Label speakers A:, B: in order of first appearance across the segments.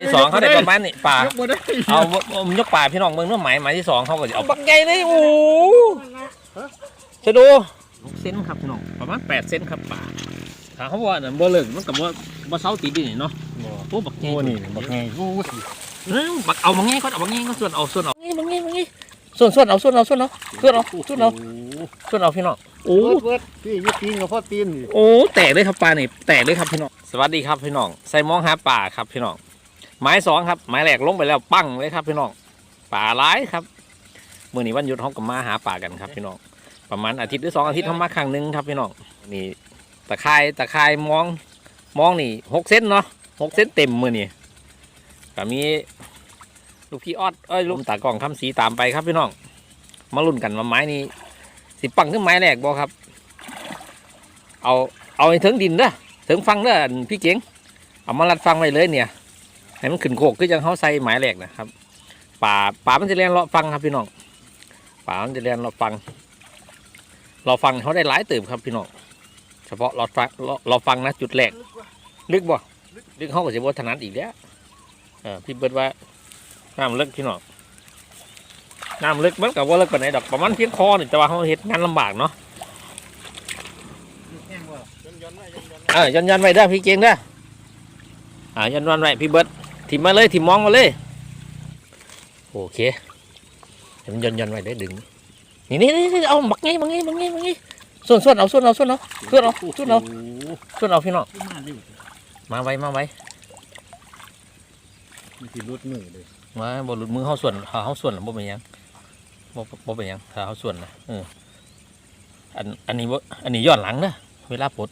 A: ที่สองเขาได้ประมาณนี้ป่าย
B: กบ่ได้
A: เอาเอายกป่าพี่น้องเมืองเนื้อหมายหมายที่สองเขาก็จะเอาบักใหญ่เลยโอ้จะดูหกเซนครับพี่น้องประมาณแปดเซนครับป่าถ้าเขาบอกว่านั่นบ่เลิกมันกับว่าบ่เซาติดดินี่เนาะโอ้บักใหญ่
B: โอ้นี่บักไงโอ้ย
A: เอ้าบักเอาบักใหญ่ก็เอาบักใหญ่ก็ส่วนเอาส่วนเอาบักใหญ่บักใหญ่ส่วนส่วนเอาส่วนเอาส่วนเอาส่วนเอาส่วนเอาส่วนเอาพี่น้องโอ้
B: โอ้เบิดพี่อยึดตีนกับพ่อตีนนี่
A: โอ้แตกเลยครับปลานี่แตกเลยครับพี่น้องสวัสดีครับพี่น้องใส่มองหาป่าครับพี่น้อง ไม้สองครับไม้แหลกลงไปแล้วปั้งเลยครับพี่น้องป่าร้ายครับเมื่อนี้วันหยุดห้องกับมาหาป่ากันครับพี่น้องประมาณอาทิตย์หรือสองอาทิตย์เขามาครั้งหนึ่งครับพี่น้องนี่ตะไคร่ตะไคร่มองมองนี่หกเซนเนาะหกเซนเต็มมือนี่ก็มีลูกพี่ออดเอ้ยลูกตากล้องคำสีตามไปครับพี่น้องมาลุ้นกันว่าไม้นี้สิปังขึ้นไม้แหลกบ่ครับ เอาเอาให้ถึงดินเด้อถึงฟังเด้อพี่เก๋งเอามาลัดฟังไว้เลยเนี่ย ให้มันขึ้นโคกคือจังเขาใส่หมายแหลกนะครับป่าป่ามันจะเรียนเลาะฟังครับพี่น้องป่ามันจะเรียนเลาะฟัง เราฟังเขาได้หลายตื่มครับพี่น้องเฉพาะเราฟังเราฟังนะจุดแรกลึกบ่ลึกเขาก็จะบ่ถนัดอีกแล้วอพี่เบิร์ดว่าน้ำลึกพี่น้องน้ำลึกมันกับว่าลึกปาไหนดอกประมาณเพียงคอนี่แต่ว่าเขาเฮ็ดงานลำบากเนาะ
B: แห้งว่ะย้อนย้อนไว้ย้อนย้อน
A: เออยันยันไว้เด้พี่เก่งเด้ออ่ายันยันไว้พี่เบิร์ด ถิ่มมาเลยถิ่มมองมาเลย โอเคเดี๋ยวมันยันยันไว้ได้อดึง นี่นี่นี่เอาบักไงบักไงบักไงบักไงส่วนส่วนเอาส่วนเอาส่วนเอาส่วนเอาส่วนเอาส่วนเอาพี่น้อง
B: มาดิ
A: มาไว้มาไว้
B: มันสิรุดมือเลย
A: มาบหลุดมือเขาส่วนเขาเขาส่วนหรือบ่เป็นหยังบ่บ่เป็นหยังถ้าเขาส่วนนะเอออันอันนี้บ่อันนี้ย้อนหลังเด้อเวลาปลด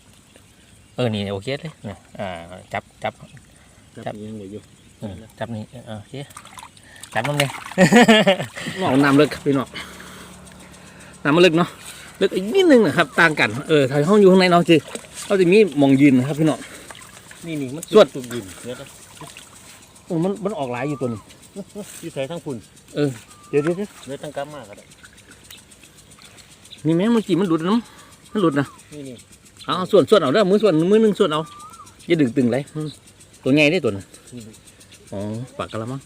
A: เออนี่โอเคเลยเนี่ยอ่าจับจับ
B: จับยังไงอยู่
A: เออ จับนี่เออโอเคจับน้ำเนี่ยเอาน้ำลึกครับพี่น้องน้ำมันลึกเนาะลึกอีกนิดนึงนะครับต่างกันเออถ้าห้องอยู่ข้างในเนาะจีเขาจะมีหมองยืนนะครับพี่น้อง
B: นี่นี่มัน
A: สวด
B: ตุกดินเดี๋ยวนะ
A: โอ้มันมันออกหลายอยู่ตัวนี้
B: ที่ใส่ทั้งพุ่น
A: เออเดี๋ยวเดี๋ยวเดี๋ยว
B: เดี๋ยวตั้งกลับมาก็ได้
A: นี่แม่งเมื่อกี้มันหลุดน้ำมันหลุดนะ
B: นี่นี่
A: เอาเอาส่วนส่วนเอาเด้อมือส่วนมือหนึงส่วนเอาอย่าดึงตึงเลยอืมตัวใหญ่ได้ตัวนั้น
B: นี่นี่
A: อ๋อปากกระมัง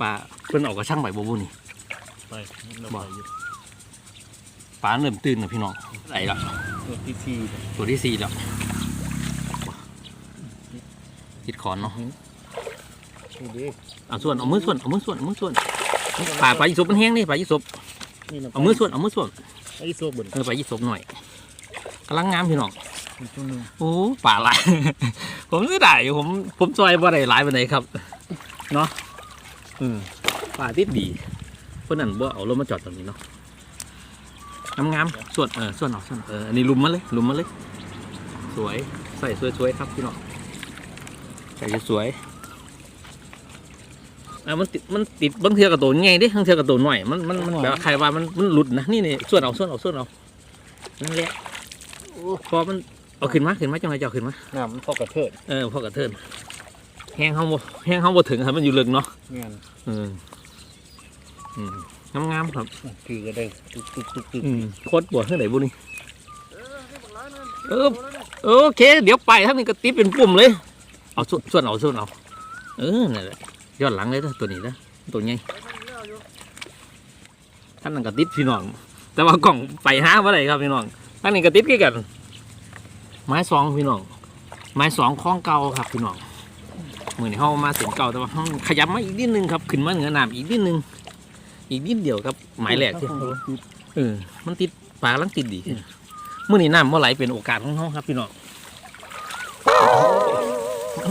A: ปลาเพิ่นออกกระช่างใบบัวนี่
B: ไปเรา
A: บ่
B: ไปอยู่
A: ปลาเริ่มตื่นนะพี่น้องไหลละ
B: ตัวที่สี่
A: ตัวที่สี่แล้วติดขอนเนาะ
B: นี่ดิ
A: เอาส่วนเอามือส่วนเอามือส่วนเอามือส่วนปลาปลายี่สบมันแห้งนี่ปลายี่สบ
B: นี่นะ
A: เอามือส่วนเอามือส่วน
B: ไอ้โซบุน
A: เออปลายี่สบหน่อยกำลังงามพี่น้อง
B: อีกตัวหนึง
A: โอ้ป่าหลาย ผมไม่ได้ผมผมซอยบ่ได้หลายปานใดครับ เนาะอืมป่าติดดีเพื่อนนั่นบ่เอารถมาจอดตรงนี้เนาะงามงามๆส่วนเออส่วนเอาส่วนเอออันนี้ลุมมาเลยลุมมาเลย สวยใส่สวยๆครับพี่น้องใส่สวยอะมันติดมันติดบางเทือกับตัวใหญ่เดิบางเทือกับตัวหน่อยมันมันมันแบบว่าใครว่ามันมันหลุดนะนี่นี่ส่วนเอาส่วนเอาส่วนเอานั่นแหละพอมัน เอาขึ้นมาขึ้นมาจังไรจะเอาขึ้นมา
B: น้ำมันพอกระเทิด
A: เออพอกระเทินแห้งเขาบ่แห้งเขาบ่ถึงครับมันอยู่ลึกเนาะ
B: งาน
A: อืมอืมงามๆครับ
B: คือก็ได้ตุกตุกตุกตุก
A: อืมโคตรปวดเท่าไหร่บุนี่เออโอเค เดี๋ยวไปถ้ามันกระติบเป็นปุ่มเลย เอาส่วนส่วนเอาส่วนเอาเออนั่นแหละย้อนหลังเลยนะตัวนี้นะตัวใหญ่ท่านนั่นกระติบพี่น้อง แต่ว่ากล่องไปหาว่าไรครับพี่น้องท่านนี้กระติบคือกัน ไม้สองพี่น้อง ไม้สองคล้องเก่าครับพี่น้องเหมือนี้เขามาเสียงเก่าแต่ว่าขาขยับมาอีกนิดนึงครับขึ้นมาเหนือหน้ำอีกนิดนึง อีกนิดเดียวครับหมายแหลกที่เออมันติดปลากลังติดดีเมื่อนี้น้ำเมื่อไหลเป็นโอกาสของเขาครับพี่น้อง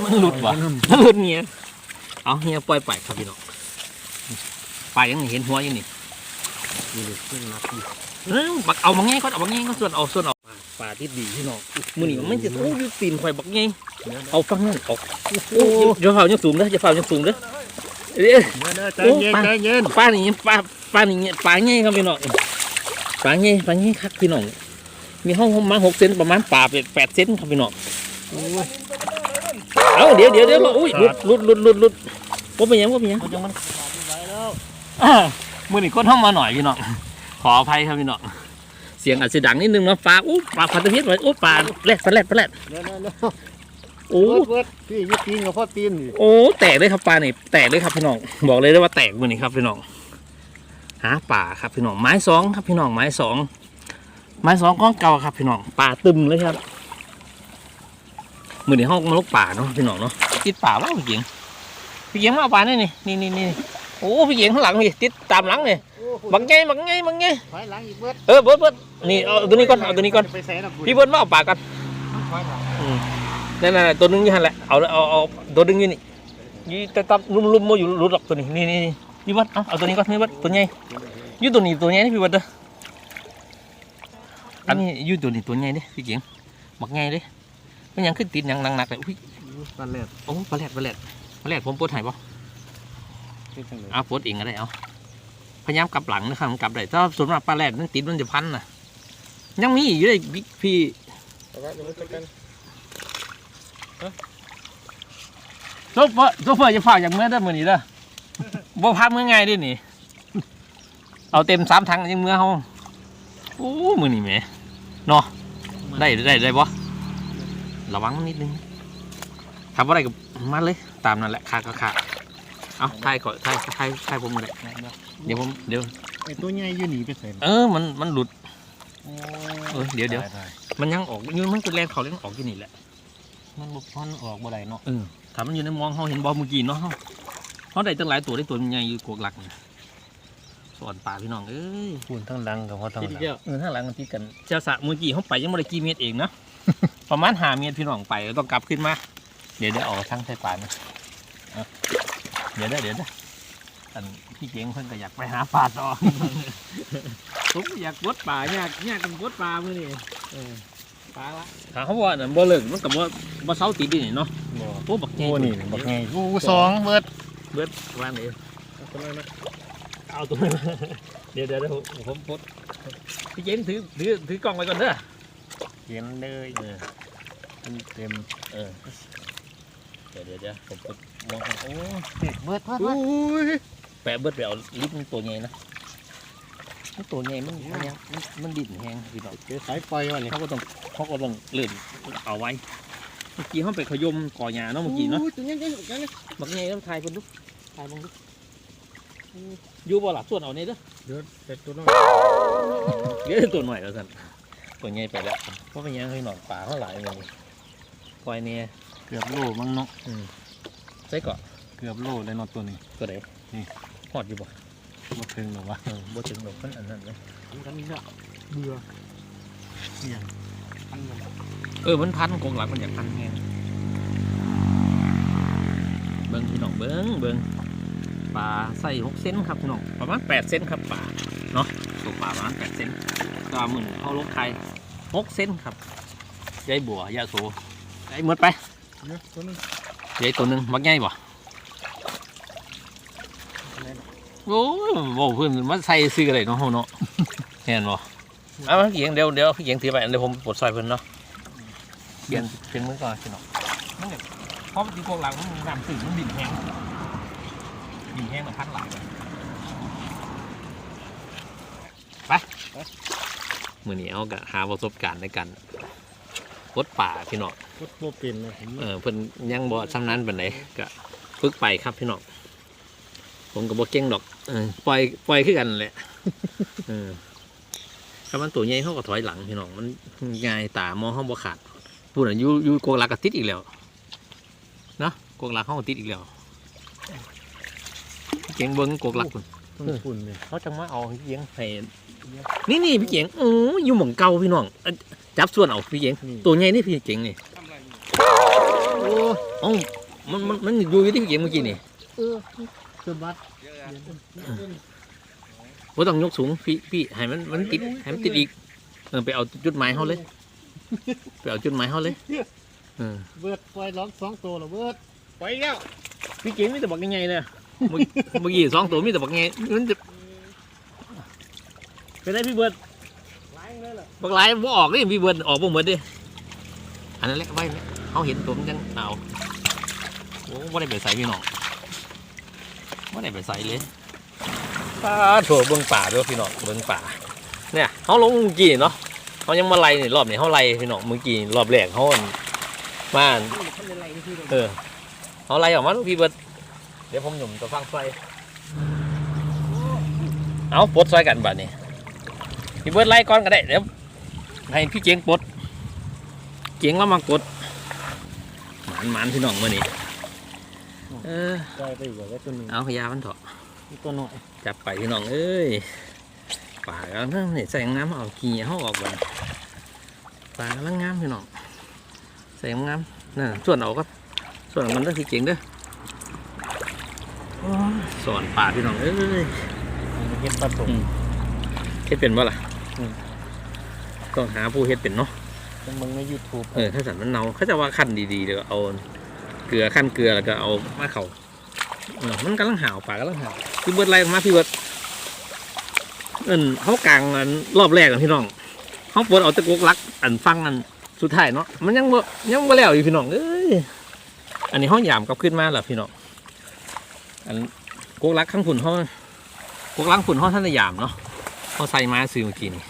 A: มันหลุดวะมันหลุดเงี้ยเอาเฮียปล่อยไปครับพี่น้องไปยังเห็นหัวอยู่นี่
B: เลยขึ้นนักอยู่
A: เออบักเอามางก็เอามาไงก็ส่วนเอาส่วนเอา ปลาติดดีพี่น้องมือนี้มันไม่จะโอ้ยตีนข่อยบักไงเอาฟังนั่นเอาโอ้ยอย่าเฝ้ายังสูงเด้ออย่าเฝ้ายังสูงเด้อเอ้ย
B: เด้อใจ
A: โอ้
B: เย็น
A: ไป
B: ใจเย็น
A: ปลานี่ปลาปลานี่ปลาไงครับพี่น้องปลาไงปลาไงครับพี่น้องมีห้องมาหกเซนประมาณปลาเป็ดแปดเซนครับพี่น้องเอาเดี๋ยวเดี๋ยวเดี๋ยวอุ้ยหลุดหลุดหลุดหลุดหลุดว่าเป็นหยังว่าเป็นหยัง
B: มันจังมันไหวแล้ว
A: อ่ามือนี่ก้นห้องมาหน่อยพี่น้องขออภัยครับพี่น้องเสียงอาจจะดังนิดนึงเนาะปลาอู้ปลาพันธมิตรไว้อู้ปลาแรดปลาแรดปลาแรด
B: เร็วเร็วเร็ว
A: โอ้
B: เบิดเบิดพี่ยึดตีนกับพ่อตีนนี่
A: โอ้แตกเลยครับปลาเนี่ยแตกเลยครับพี่น้อง บอกเลยได้ว่าแตกมือนี้ครับพี่น้องหาป่าครับพี่น้องไม้สองครับพี่น้องไม้สองไม้สองก้องเก่าครับพี่น้องป่าตึมเลยครับมือในห้องมาลุกป่าเนาะพี่น้องเนาะติดป่าว่าพี่เกียงพี่เกียงมาเอาป่านี่นี่นี่นี่นี่ โอ้พี่เกียงข้างหลังพี่ติดตามหลังเลย
B: โอ้
A: บังไงบังไงบังไง
B: ถอยหลังอีกเบิด
A: เออเบิร์ดเบิร์ดนี่เอาตัวนี้ก่อนเอาตัวนี้ก่อน
B: ไปใส่นะ
A: พี่เบิร์ดมาเอาป่าก่อน
B: ถอยหลัง
A: นั่นนั่นตัวนึงอยู่หันแหละเอาเอาเอาตัวนึงอยู่นี่ยี่แต่ตับลุ่มลุ่มมาอยู่รุดหรอกตัวนี้นี่นี่นี่พี่เบิร์ดเอาเอาตัวนี้ก่อนพี่เบิร์ดตัวใหญ่อยู่ตัวนี้ตัวใหญ่นี่พี่เบิร์ดเด้ออันนี้อยู่ตัวนี้ตัวใหญ่เด้พี่เกียงบักใหญ่เด้มันยังขึ้นติดหยังหนักๆเลยอุ้ย
B: ปลาแรด
A: โอ้ปลาแหลดปลาแหลดปลาแหลดผมปวดหายป่ะ
B: เป็นจังเลย
A: เอาปวดเองก็ได้เอาพยายามกลับหลังนะครับมันกลับได้ถ้าส่วนมากปลาแหลดมันติดมันจะพันน่ะยังมีอีกอยู่เลยพี่
B: เอาไว้เดี๋ยวมันจะกัน
A: โซเฟอร์โซเฟอร์จะฝากอย่างเมื่อได้อมือนี้เด้อบ่พักเมื่อไงด้วยนี่ เอาเต็มสามถังยังเมื่อเขาโอ้มือนี่แหมเนาะได้ได้ได้บ่ระวังนิดนึงทำอะไรกับมาเลย ตามนั่นแหละคาก็คา เอาทายก่อนทายทายทายผมเลยเดี๋ยวผมเดี๋ยว
B: ไอ้ตัวใหญ่อยู่หนีไปใส่
A: เออมันมันหลุด
B: โอ้
A: เออเดี๋ยวเดี๋ยว
B: ได้
A: มันยังออกอยืนมันก็แรงเขาเล่นออกที่นี่แหละ
B: มันบุพันออกบ่ได้เนาะ
A: เออถ้ามันอยู่ในมองเขาเห็นบอลเมื่อกี้เนาะเขาเขาได้ตั้งหลายตัวได้ตัวใหญ่อยู่กวกหลักนี่สอนป่าพี่น้องเอ้ย
B: พูนทั้งหลังกับพ่อทั้งหลัง
A: เออข้างหลังมันติดกันเจ้าสระเมื่อกี้เขาไปยังไม่ได้กี่เมตรเองนะประมาณหาเมตรพี่น้องไปแล้วต้องกลับขึ้นมา เดี๋ยวเดี๋ยวเออกทั้งใส่ป่านะ เอาเดี๋ยวเดี๋ยวเดี๋ยวเดี๋ยวอันพี่เก่งเพิ่นก็อยากไปหาปลาต่อ ผมก็อยากวดป่าอยากอยากกันวดป่ามื่อนี่ปลาละถามเขาว่าน่ะบ่เลิกมันกับว่าบ่เซาติดดิเนาะ
B: บ่
A: โอ้บักใหญ่
B: โอ้นี่บักไงโอ้สองเบิด
A: เบิดว่านี่เอาตัวนั้นเดี๋ยวเดี๋ยวเดี๋ยวผมผมปลดพี่เจมส์ถือถือถือกล้องไว้ก่อนเด้อ
B: เห็นเลย
A: เออ
B: เต็ม
A: เออเดี๋ยวเดี๋ยวเดี๋ยวผมปลดมองโอ้
B: เบิดเบิด
A: โอ้
B: เบิด
A: แปะเบิดไปเอาลิฟต์มันตัวใหญ่นะมันตัวใหญ่มันมันยังมันมันดิ่นแห้งพี่น้อง
B: เจอสายไฟวะนี่
A: เขาก็ต้องเขาก็ต้องเลื่อนเอาไว้เมื่อกี้เขาไปขยมก่อหญ้าเนาะเมื่อกี้เนาะ
B: โตัวใหญ่ๆจังเลย
A: บักใหญ่ต้องถ่ายเพิ่นลูกถ่ายเบังลูกอยู่บ่ล่ะส่วนเอาเนี่ยเด้อ
B: เดี๋ยวแต่ตัวน้อย
A: เดี๋ยวตัวหน่อยแล้วสันตัวใหญ่ไปแล้วเพราะเป็นหยังเคยหนอนป่าเท่าไหร่เลยปล่อยเนี่ย
B: เกือบโลมั้งเนาะ
A: ใส่เกาะ
B: เกือบโลเลยเนาะตัวนี้
A: ตัวไหน
B: นี่
A: หอดอยู่บ่
B: บ่ถึงหรอวะ
A: เออบ่ถึงหรอกมันอันนั้นเลย
B: กันนี่เนาะเบื่อเสี่ยงอันนั้น
A: เออมันพันกงหลังมันอยากพันแฮงเบิ้งพี่น้องเบิ้งเบิ้งปลาใส่หกเซนครับพี่น้องประมาณแปดเซนครับปลาเนาะตัวปลาประมาณแปดเซนก็หมื่นเข้าลกไทยหกเซนครับยายบัวยาโสไอ้หมดไป
B: เนาะตัวนี้
A: ยายตัวหนึ่งมักง่ายบ่โอ้ยบอกเพื่อนมันใส่ซื้ออะไรเนาะเฮาเนาะเห็นบ่เอาพี่เกียงเดี๋ยวเดี๋ยวพี่เกียงถือไปเดี๋ยวผมปลดซอยเพิ่นเนาะเปลี่ยนเปลี่ยนมือก่อนพี่น้องมันแบบเพราะที่พวกหลังมันน้ำตื่นมันดิ่นแห้งดิ่นแห้งมันพันหลังไปมือนี้เอากะหาประสบการณ์ในการ วดป่าพี่น้อง
B: โคตรบ่เป็นเลยผม
A: เออเพิ่นยังบ่ชำนาญปานใดก็ฝึกไปครับพี่น้องผมก็บ่เก่งดอกเออปล่อยปล่อยคือกันแหละเออถ้ามันตัวใหญ่เขาก็ถอยหลังพี่น้องมันง่ายตามองเขาบ่ขาดพูดน่ะอยู่อยู่โกกหลักก็ติดอีกแล้วเนาะโกกหลักเขาก็ติดอีกแล้วพี่เก่งเบิ้งโกกหลักพุ่น
B: ต้องฝุ่นเลย
A: เขาจังมาเอาพี่เก่งให้นี่นี่พี่เก่งโอ้ยอยู่หม่องเก่าพี่น้องเอ้ย จับส่วนเอาพี่เก่ง
B: นี่
A: ตัวใหญ่นี่พี่เก่งนี่
B: โอ้
A: เอ้ามันมันมันอยู่ที่พี่เก่งเมื่อกี้นี่
B: เออคือบัตร
A: ว่าต้องยกสูงพี่พี่ให้มันมันติดให้มันติดอีกเออไปเอาจุดหมายเขาเลยไปเอาจุดหมายเขาเลยเออ
B: เบิดไฟร้องสองตัวแล้วเบิดไปแล้ว
A: พี่เก่งมีแต่บักยังไงเลยเมื่อเมื่อกี้สองตัวมีแต่บักไงมันจะเป็นไรพี่เบิร์ด
B: ล้างเลยล่ะ
A: บักหลายบ่ออกดิพี่เบิร์ดออกบ่หมดดิอันนั้นแหละไว้เขาเห็นตัวมันยังเอาโอ้ไม่ได้ไปใส่พี่น้องไม่ได้ไปใส่เลยป่าโถเบิ้งป่าด้วยพี่น้องเบิ้งป่า เนี่ยเขาลงเมื่อกี้เนาะเขายังมาไล่นี่รอบนี้เขาไล่พี่น้องเมื่อกี้รอบแรกเขาอั่นบ้านเออเอาอะไรออกมาลูกพี่เบิร์ดเดี๋ยวผมหนุ่มตัวฟังไฟเอาปลดซอยกันบัดนี้พี่เบิร์ดไล่ก่อนก็ได้เดี๋ยว ให้พี่เจียงปลดเจียงแล้วมากดหมานหมานพี่น้องมื่อนี้เออ
B: ได้ไปอยู่แล้วตัวหนึ่ง
A: เอาพยามันเถอะ
B: ตัวหน่อย
A: จับไปพี่น้องเอ้ยป่าก็นั่นนี่ใส่น้ำเอาขี้เขาออกบัดป่ากำลังงามพี่น้องใส่งามนั่นส่วนเอาก็ส่วนเอามันก็คือเจ๋งเด้อโอ้ยสอนป่าพี่น้องเอ้ย
B: เก็บประตู
A: เฮ็ดเป็นบ่ล่ะ
B: อืม
A: ต้องหาผู้เฮ็ดเป็นเนาะ
B: เป็นมึงในยูทูบ
A: เออถ้าสันมันเนาเขาจะว่าขั้นดีๆเดี๋ยวเอาเกลือขั้นเกลือแล้วก็เอามาเขาเออมันกำลังหาวป่ากำลังหาวพี่เบิร์ดไล่ออกมาพี่เบิร์ดเอินเขากลางอันรอบแรกกันพี่น้องเขาปวดเอาตะกกลักอันฟังอันสุดท้ายเนาะมันยังบ่ยังบ่แล้วอยู่พี่น้องเอ้ยอันนี้ห้องยามกลับขึ้นมาแล้วพี่น้องอันกกลักข้างฝุ่นเขากกลักฝุ่นเขาท่านได้ยามเนาะเขาใส่มาซื้อเมื่อกี้นี่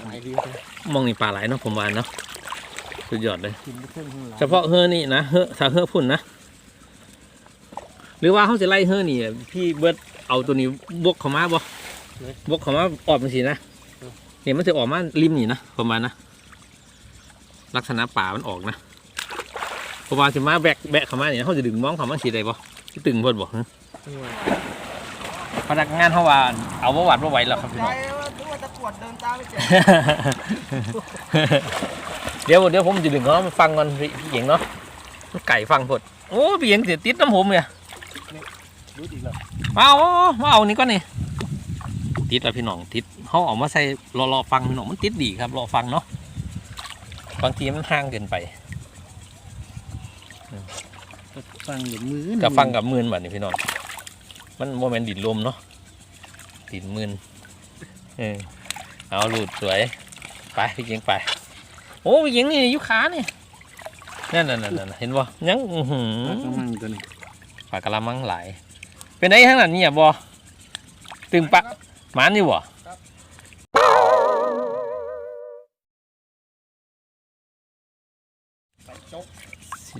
B: ต่อปลาไหลดีเลย
A: มองนี่ปลาไหลเนาะผมว่าเนาะสุดยอดเลย
B: กินไม่ขึ้นข้างหลัง
A: เฉพาะเฮอนี่นะเฮอถ้าเฮอพุ่นนะ หรือว่าเขาจะไล่เฮอนี่พี่เบิร์ดเอาตัวนี้บวกเข้ามาบ่บวกเข้ามาออกมันสินะเนี่ยมันจะออกมาริมนี่นะประมาณนะลักษณะป่ามันออกนะประมาณจะมาแบกแบกเข้ามาเนี่ยเขาจะดึงมองเข้ามาสีใดบ่สิตึงเพิ่นบ่ฮะพนักงานเขาว่าเอาบ่หวัดบ่ไหวแล้วครับพี่น้อง
B: ว่าตัวตะกรวดเดินตามไม่เจ็บ
A: เดี๋ยวเดี๋ยวผมจะดึงเขามาฟังก่อนพี่พี่เก่งเนาะมันไก่ฟังพดโอ้พี่เก่งเสียติดน้ำผมเนี่ย
B: รู้ดีแล้ว
A: มาเอามาเอานี่ก่อนนี่ติดแล้วพี่น้องติดเขาเออกมาใส่รอรอฟังพี่น้องมันติดดีครับรอฟังเนาะบางทีมันห่างเกินไป
B: ฟังอยู่มือ
A: กับฟังกับมืนแบบนี้พี่น้องมันโมเมนต์ดิดลมเนาะดิดมืนเออ เอาหลุดสวย ไปพี่เก่งไป โอ้พี่เก่งนี่ยุขานี่นั่นนั่นนั่นนั่นเห็นบ่ยังอื้อหือ
B: กำลังตัวนี้
A: ปลากระมังหลายเป็นไงทั้งนั้นเนี่ยบอตึงปะหมันอยู่บ่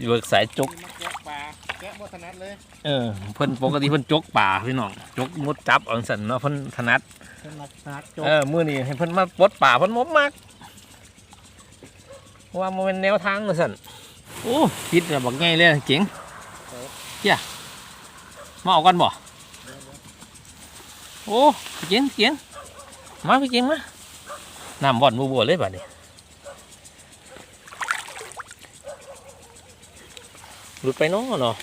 A: เบิกสายจก
B: มาแกปลา แกะบ่ถนัดเลย
A: เออเพิ่นปกติเพิ่นจกป่าพี่น้องจกมดจับเอังสันเนาะเพิ่นถนัด
B: ถนัดถนัดจบ
A: เออมื้อนี้ให้เพิ่นมาปลดป่าเพิ่นมบมากว่ามันเป็นแนวทางเลยสันโอ้คิดแบบบักง่ายเลยเจ๋งเจ้ามาเอากันบ่โอ้พี่เจ๋งพี่เจ๋งมาพี่เจ๋งมาน้ำบ่อนบัวๆเลยบัดนี้ หลุดไปเนาะเนาะ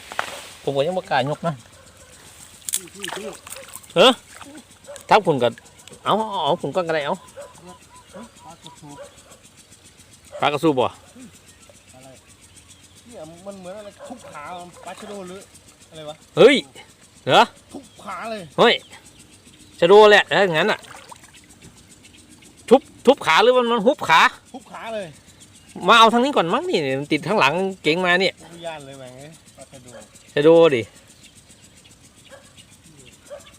A: ผมก็ยังบ่กล้ายกนะ
B: พี่พี่
A: ถ้าคุณก็เอาเอาเอาคุณก็กระไรเอา
B: ปลากระสูบ
A: ปลากระสูบบ่
B: อะไรเนี่ยมันเหมือนอะไรทุบขาปลาชะโดหรืออะไรวะ
A: เฮ้ยเหรอ
B: ทุบขาเลย
A: เฮ้ยจะดูแหละถ้าอย่างนั้นอะทุบทุบขาหรือมันมันหุบขา
B: ทุบขาเลย
A: มาเอาทางนี้ก่อนมั้งนี่มันติดข้างหลังเก๋งมาเนี่ย
B: วิญญาณเลยแหวงเลยปลาชะโด
A: จะดูดิ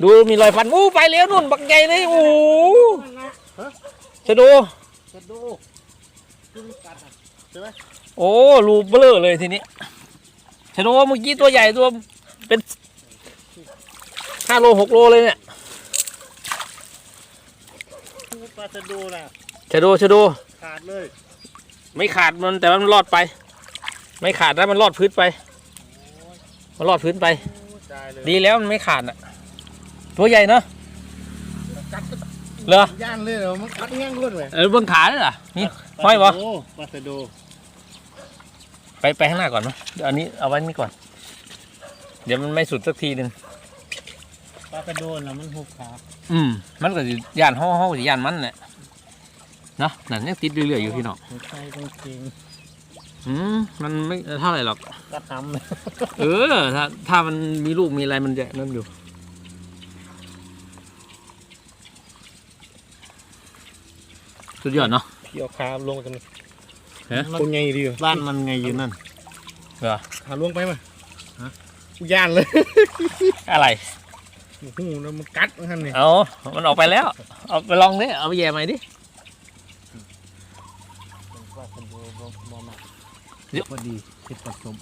A: ดูมีรอยฟันอู้ไปแล้วนู่นบักใหญ่เลยโอ้จะดู
B: ชะโดขึ้นกัดอะใช่ไหม
A: โอ้รูเบลอเลยทีนี้จะดูเมื่อกี้ตัวใหญ่ตัวเป็นห้าโลหกโลเลยเนี่ย
B: ทุบปลาชะโดน่ะ
A: จะดูจะดู
B: ขาดเลย
A: ไม่ขาดมันแต่ว่ามันรอดไป ไม่ขาดนะมันรอดพื้นไป มันรอดพื้นไป
B: โอ้ตายเลย
A: ดีแล้วมันไม่ขาดอะ ตัวใหญ่เนาะ
B: กัด
A: เหรอ
B: ย่านเลยเหรอมันกัดแห้งรวดเลย
A: เออเบื้องขาด้วยเหรอนี่ห้อยวะ
B: ปลาชะโด
A: ไปไปข้างหน้าก่อนเนาะเดี๋ยวอันนี้เอาไว้นี่ก่อน เดี๋ยวมันไม่สุดสักทีหนึ่ง
B: ปลาชะโดน่ะมันหุบขา
A: อืม มันก็สิย่านห่อห่อสิย่านมันแหละเนาะนั่นยังติดเรื่อยๆอยู่พี่น้อง
B: หัวใจต้องเก่ง
A: อืมมันไม่เท่าไหร่หรอก
B: กัดทำเลย
A: เออ ถ้าถ้ามันมีลูกมีอะไรมันจะนั่นอยู่ สุดยอดเนาะ
B: เกี่ยวขาลงกัน
A: ฮะ
B: มันไงดีบ้านมันไงอยู่นั่น
A: เหรอ
B: ขาลงไปไหมฮะย่านเลย
A: อะไร
B: โอ้โหแล้วมันกัดมันนี่
A: เอามันออกไปแล้ว เอาไปลองดิ เอาไปแย่ใหม่ดิ
B: ปลาชะโดบ่มา
A: เดี๋ยว
B: พอดีเห็ดผสม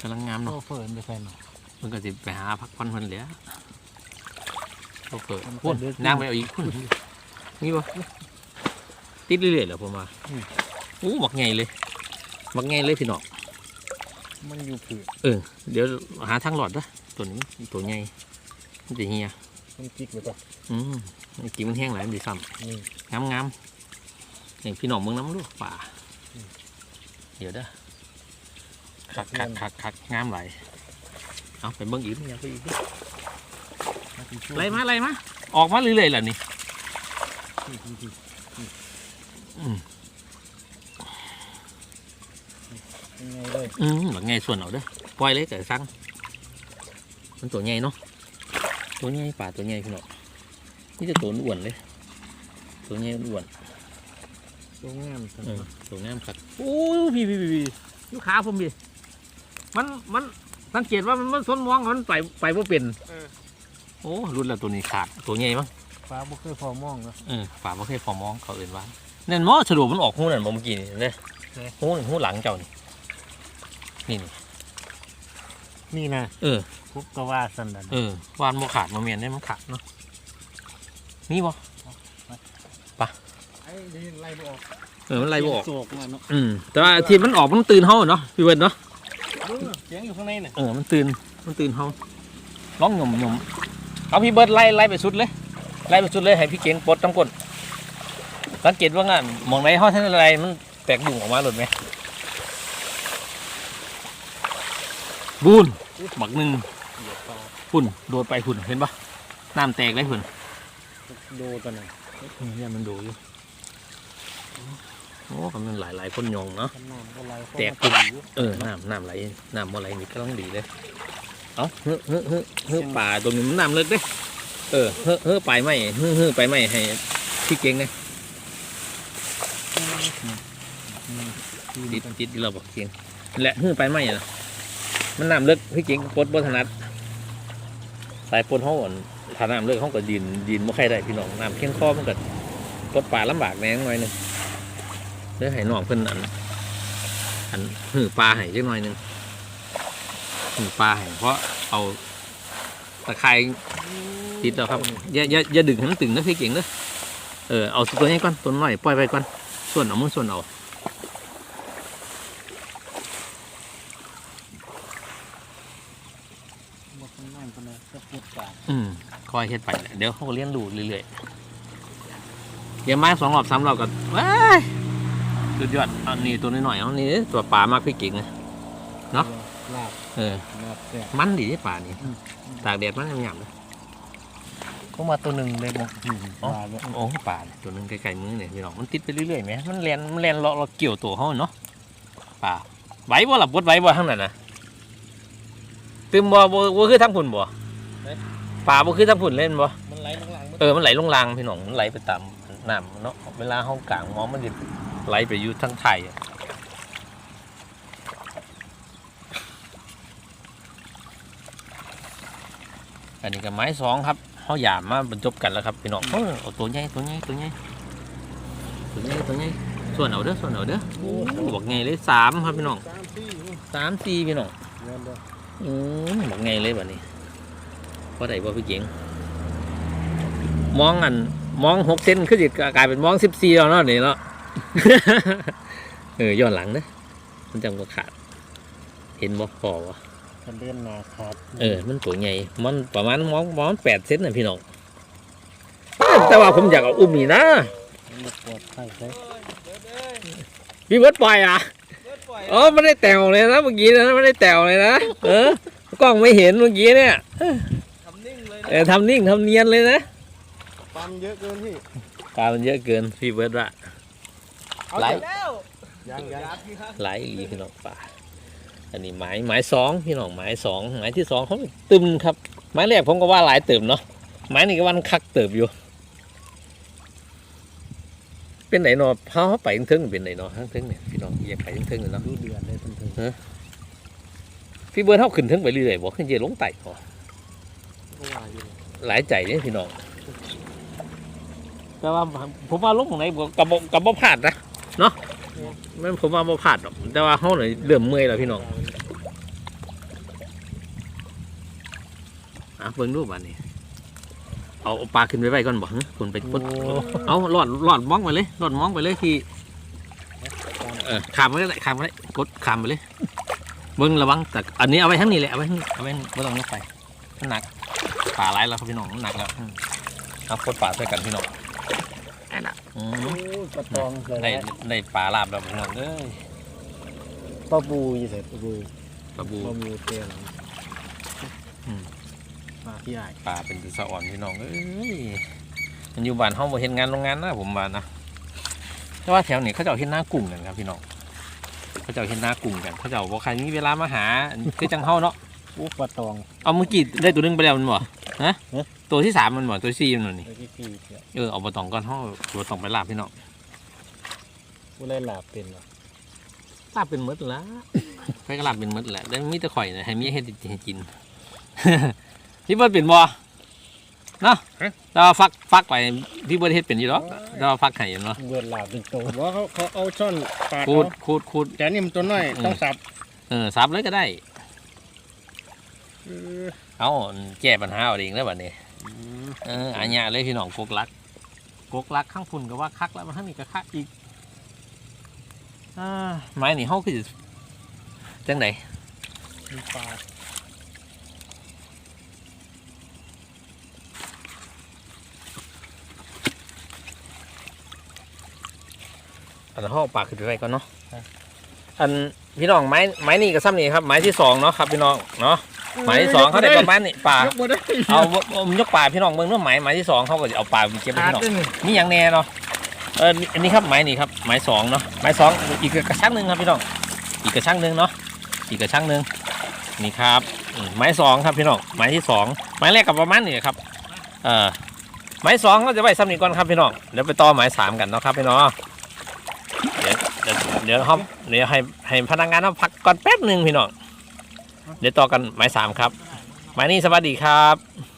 A: กำลังงาม
B: โซ
A: เนาะ
B: เฟอร์ไปใส่หน่อย
A: มันก็สิไปหาพักผ่อนเพิ่นเหลือโอเค
B: มันก็
A: พุ่น
B: เดือด
A: นางไปเอาอีกพุ่นนี่บ่ติดเรื่อยๆเหรอผมว่า
B: อืม
A: อู้หมักไงเลยหมักไงเลยพี่น้อง
B: มันอยู่ผืน
A: เออ เดี๋ยวหาทางหลอดนะตัวนี้ตัวใหญ่มันจะเฮีย
B: มันจิกไปก่อน
A: อืมไอ้กินมันแห้งหลายมันดีซ้
B: นี่ำ
A: งามงามอย่างพี่น้องเมืองน้ำลูกป่า
B: อืม
A: เดี๋ยวเด้อคักคักคักคักงามหลายเอาไปเบิ่งอีกมั้ยยังไปอีกเด้อไล่มาไล่มาออกมาเรื่อยๆล่ะนี่อืม
B: ยังไงเลย
A: อืมแบบไงส่วนเอาเด้อปล่อยเลยแต่สั่งมันตัวใหญ่เนาะตัวใหญ่ป่าตัวใหญ่พี่น้องนี่จะตัวอ้วนเลย ตัวใหญ่อ้วน
B: ตั วงามจัง
A: เออตัวงามครับโอ้พี่พี่พี่พี่ลูกค้าผมพี่มันมันสังเกตว่ามันมันส้นมองมันไปไปว่าเป็นโอ้รุ่นละตัวนี้ขาดตัวใหญ่มั้ง
B: ฟ้าบ่เคยพอมองเนาะ
A: เออป่าว่าเคยพอมองเขาเอื่นว่านั่นมอสะดวกมันออกหูนั่นบ่เมื่อกี้นี่เลย
B: ไหน
A: หูหูหลังเจ้านี่นี่นี่
B: นี่นะ
A: เออ
B: คุบก็ว่าสันดัน
A: เออวานบ่ขาดมาเมียนได้มันขาดเนาะมีบ่
B: ไอ้เดีไล่บออก
A: เออมันไล่บออก
B: โศกมาเนาะ
A: อืมแต่ว่าที่มันออกมันตื่นเฮาเนาะพี่เวิร์ดเนาะ
B: เสียงอยู่ข้างในน่ะ
A: เออมันตื่นมันตื่นเฮาร้องหย่อมหย่อมเอาพี่เบิร์ดไล่ไล่ไปสุดเลยไล่ไปสุดเลยให้พี่เก่งปลดทั้งก้นสังเกตว่างานมองไหนเฮาทั้งอะไรมันแตกดุ่งออกมาหลุดไหมบูนบักหนึ่ง
B: เหยียบปลา
A: พุ่นโดดไปพุ่นเห็นปะน้ำแตกเลยพุ่น
B: โดตัวไหน
A: เนี่ยมันโดดอยู่ โอ้ก็มันหลายหลายคนยองเนาะ
B: ขนาดก็ไล่
A: แตก
B: ปุ๊บ
A: เออน้ำน้ำไหลน้ำบ่ไหลนี่ก็ต้องดีเลยเอาเฮ้อเฮ้อเฮ้อเฮ้อป่าตรงนี้มันน้ำเลิกเด้เออเฮ้อเฮ้อไปไหมเฮ้อเฮ้อไปไหมให้พี่เก่งเนี่ยติดติดที่เราบอกเก่งและเฮ้อไปไหมอะมันน้ำเลิกพี่เก่งปลดบนถนัดสายปนห้องอ่อนถ้าน้ำเลิกห้องก็ยืนยืนไม่ค่อยได้พี่น้องน้ำเพียงคอมันก็ปลดป่าลำบากแหน่หน่อยหนึง เดี๋ยวให้น้องเพิ่นอันอันหือปลาให้จักหน่อยนึงหือปลาให้เพราะเอาตะไคร้ติดแล้วครับอย่าอย่าอย่าดึงให้มันตึงนะพี่เก่งเนอะเออเอาตัวนี้ก่อนตัวน้อยปล่อยไปก่อนส่วนเอามือส่วนเอา
B: บ่ข้างในก็พุดปลา
A: อืมคอยเฮ็ดไปเดี๋ยวเขาเลี้ยงดูเรื่อยๆเดี๋ยวมาสองรอบสามรอบก็ว้าย สุดยอดอันนี้ตัวน้อยๆเอานี่ตัวปลามากพี่เก่งนะเนาะ
B: ลาบ
A: เออ
B: ลาบแซ่บ
A: มันดีปลานี่
B: อืม
A: ตากแดดมันหยาบๆเลย
B: ก็มาตัวหนึ่งเลยบอกอยู่ปลาเนี่ย
A: โอ้ป่าเนี่ยตัวนึงไกลๆมือเนี่ยพี่น้องมันติดไปเรื่อยๆไหมมันแลนมันแลนเราเราเกี่ยวตัวเขาเนาะป่าไหวบ่หลับบดไหวบ่ทั้งนั้นนะตึมบ่บ่บ่คือทั้งผุนบ่ป่าบ่คือทั้งผุนเล่นบ่
B: มันไหลลงหลังมัน
A: เออมันไหลลงรางพี่น้องมันไหลไปตามน้ำเนาะเวลาเขากลางมองมันจะ ไหลไปอยู่ทั้งไทยอะอันนี้ก็ไม้สองครับเขาหยามมาบรรจบกันแล้วครับพี่น้องเออเอาตัวใหญ่ตัวใหญ่ตัวใหญ่ตัวใหญ่ตัวใหญ่ส่วนเอาเด้อส่วนเอาเด้อโอ้บอกไงเลยสามครับพี่น้อง
B: สามสี่นี่
A: สามสี่พี่น้อง
B: เงินเด้อ
A: อืมบอกไงเลยแบบนี้เพราะไหนบ่พี่เจ๋งมองอันมองหกเซนคือจะกลายเป็นมองสิบสี่แล้วเนาะนี่เนาะ เออย้อนหลังเด้อมันจังบ่ขาด เห็นบ่พอวะ
B: คันเล่นนาขาด
A: เออ มันตัวใหญ่มันประมาณมองมองแปดเซนน่ะพี่น้องแต่ว่าผมอยากเอาอุ้มนี่นะ
B: มันบ่ปลอดภัยใช่
A: พี่เบิร์ดปล่อยอะอ๋อไม่ได้แต่งเลยนะเมื่อกี้นะไม่ได้แต่งเลยนะเออกล้องไม่เห็นเมื่อกี้เนี่ย
B: ทำนิ่งเลย
A: เออทำนิ่งทำเนียนเลยนะ
B: ปันเยอะเกินพี่
A: ปลามันเยอะเกินพี่เบิร์ดว่า
B: เอา
A: ไหล
B: แล้วยังยัง
A: หลายอีหลีพี่น้องปลาอันนี้หมายหมายสองพี่น้องหมายสองหมายที่สองเขาตึมครับหมายแรกผมก็ว่าหลายเติมเนาะหมายนี้ก็วันคักเติบอยู่ เป็นไหนเนาะพาเขาไปถึงๆเป็นไหนเนาะทั้งๆเนี่ยพี่น้องอยากไปถึงๆเลยเนาะ
B: ดูเดือดเลยทันที
A: พี่เบิร์ดเขาขึ้นถึงไปเรื่อยๆบอกขึ้นเจลงไต่พอ
B: ก็ว่าอยู่เลย
A: หลายใจเนี่ยพี่น้องแต่ว่าผมว่าลงตรงไหนก็กระบอกกระบอกพลาดนะ เนาะมันผมว่าบ่พลาดหรอกแต่ว่าเขาเลยเริ่มเมื่อยแล้วพี่น้องอะเบิ่งรูปอันนี้เอาเอาปลาขึ้นไปไว้ก่อนบ่ฮะคุณไปกดเอาหลอดหลอดมองไปเลยหลอดมองไปเลยที่เออขามไปเลยขามไปเลยกดขามไปเลยเบิ่งระวังแต่อันนี้เอาไว้ทั้งนี้เลยเอาไว้ทั้งนี้เอาไว้ทั้งนี้ไม่ต้องยกไปมันหนักปลาหลายแล้วครับพี่น้องมันหนักแล้วอืมเอากดปลาใส่กันพี่น้อง นั่นน่ะอืม
B: โอ้ยปลาตองใส่
A: ได้ได้ปลาลาบแล้วพี่น้องเอ้ย
B: ปลาบูยี่ใส่ปลาบู
A: ปลาบู
B: ปลาบูเตียง
A: อืม
B: ปลาพี่ใหญ่
A: ปลาเป็นตัวสะอ่อนพี่น้องเอ้ยมันอยู่บ้านห้องบ่เห็นงานโรงงานนะผมว่านะแต่ว่าแถวนี้เขาเจะเห็นหน้ากลุ่มกันครับพี่น้องเขาเจะเห็นหน้ากลุ่มกัน เขาเจะบอกใครมีเวลามาหาคือจังเฮาเนาะ
B: โอ้ปลาตอง
A: เอาเมื่อกี้ได้ตัวหนึงไปแล้วมันบ่ฮะ
B: เอ๊ะ
A: ตัวที่สามมันบ่ตัวที่สี่มันบ่นี่
B: ไอ้ที่พี่เนี่ย
A: เออเอาบะตองก้อนห้องตัวตองไปลาบพี่น้อง
B: ผู้ไล่หลาบเป็นเหรอ
A: ลาบเป็นมดละไปก็ลาบเป็นมดแหละแต่มีแต่ข่อยนะให้มีให้ให้กินพี่เบิร์ดเป็นบ่เนาะเราฟักฟักไปพี่เบิร์ดเฮ็ดเป็นอยู่หรอกเราฟักไข่เนาะ
B: เบือดหลาบเป็นโตว่าเขาเขาเอาช่อนปาด
A: คู
B: เอา
A: ดคูดคูด
B: แต่นี่มันตัวน้อย
A: อืม
B: ต้องสับ
A: เออสับเลยก็ได้
B: เออ
A: เอาแก้ปัญหาเอาเองแล้วบัดนี้
B: อืม
A: เอออันยะเลยพี่น้องกกลักกกลักข้างฝุ่นก็ว่าคักแล้วมันข้างนี้ก็คักอีกอ่าไม้นี่เฮาคือสิจังได
B: มีปลา
A: อันนั้นเฮาเอาปากขึ้นไปไว้ก่อนเนาะอันพี่น้องไม้ไม้นี่ก็ซ้ำนี่ครับไม้ที่สองเนาะครับพี่น้องเนาะ ไม้ที่สองเขาได้ประมาณนี้ปลาย
B: กบ่ได้
A: เอาผมยกปลาพี่น้องเบิ่งเรื่องไม้ไม้ที่สองเขาก็จะเอาปลาไปเก็บไว้
B: ขาด
A: พี่น้อง
B: ด้วยนี่
A: นี่อย่างแน่เนาะเออนี่อันนี้ครับไม้นี่ครับไม้สองเนาะไม้สองอีกกระชังหนึ่งครับพี่น้องอีกกระชังหนึ่งเนาะอีกกระชังหนึ่งนี่ครับอืมไม้สองครับพี่น้องไม้ที่สองไม้แรกกับประมาณนี้ครับเออไม้สองก็จะไว้ซ้ำนี่ก่อนครับพี่น้องเดี๋ยวไปต่อไม้สามกันเนาะครับพี่น้องเดี๋ยวเดี๋ยวเดี๋ยวครับเดี๋ยวให้ให้พนักงานเขาพักก่อนแป๊บหนึ่งพี่น้อง เดี๋ยวต่อกันหมายสามครับ หมายนี้สวัสดีครับ